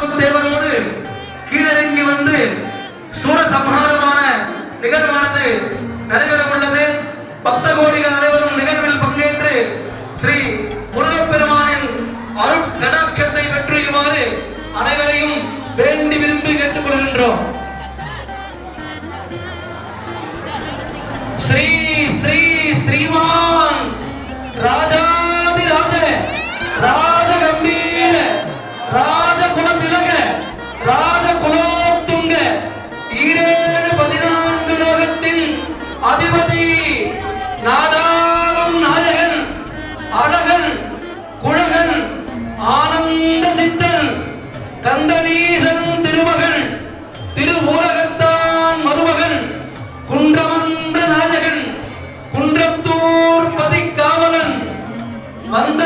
பிரதாப தேவரோடு கீழிறங்கி வந்து சூரசம்ஹாரமான நிகழ்வானது நடைபெற உள்ளது பக்த கோடிகள் அனைவரும் நிகழ்வில் பங்கேற்று ஸ்ரீ முருகப்பெருமானின் அருள் கடாட்சத்தை பெற்றுமாறு அனைவரையும் வேண்டி விரும்பி கேட்டுக்கொள்கின்றோம். ஸ்ரீ ஸ்ரீ ஸ்ரீமான் ராஜா அதிபதி நாடாளும் நாயகன் அழகன் குழகன் ஆனந்த சித்தன் கந்தனீசன் திருமகன் திருவூரகத்தான் மருமகன் குன்றமந்த நாயகன் குன்றத்தூர் பதிக்காவலன் வந்த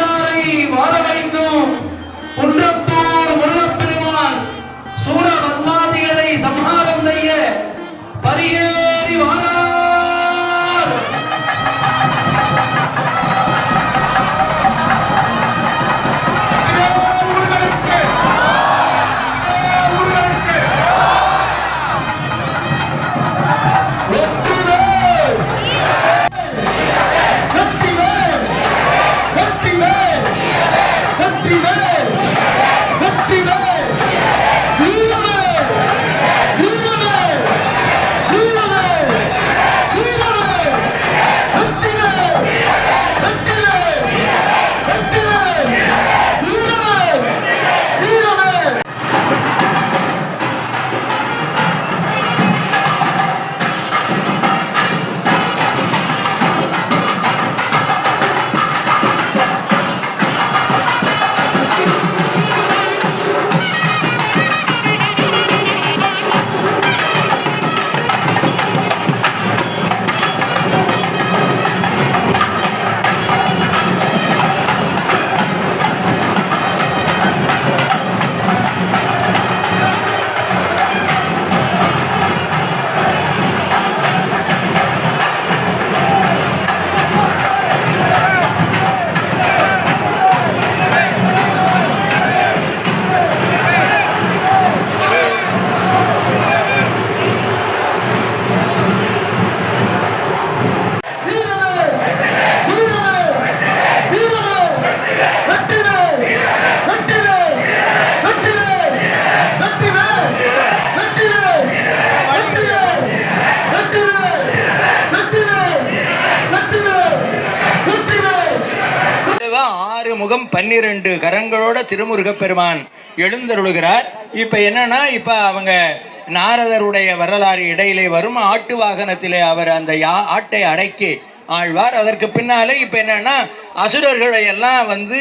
ஆறு முகம் பன்னிரண்டு கரங்களோட திருமுருக பெருமான் எழுந்தருளுகிறார். இப்ப என்னன்னா இப்ப அவங்க நாரதருடைய வரலாறு இடையிலே வரும். ஆட்டு வாகனத்திலே அவர் அந்த யா ஆட்டை அடக்கி ஆழ்வார். அதற்கு பின்னாலே இப்ப என்னன்னா அசுரர்களை எல்லாம் வந்து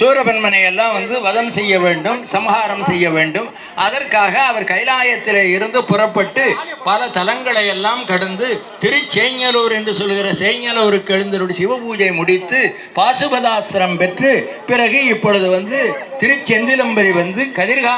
சூரபன்மனை எல்லாம் வந்து வதம் செய்ய வேண்டும் சம்ஹாரம் செய்ய வேண்டும். அதற்காக அவர் கைலாயத்தில் இருந்து புறப்பட்டு பல தலங்களை எல்லாம் கடந்து திருச்சேங்கலூர் என்று சொல்கிற சேங்கலூருக்கு எழுந்தருடைய சிவபூஜை முடித்து பாசுபதாசிரம் பெற்று பிறகு இப்பொழுது வந்து திருச்செந்திலம்பதி வந்து கதிர்கா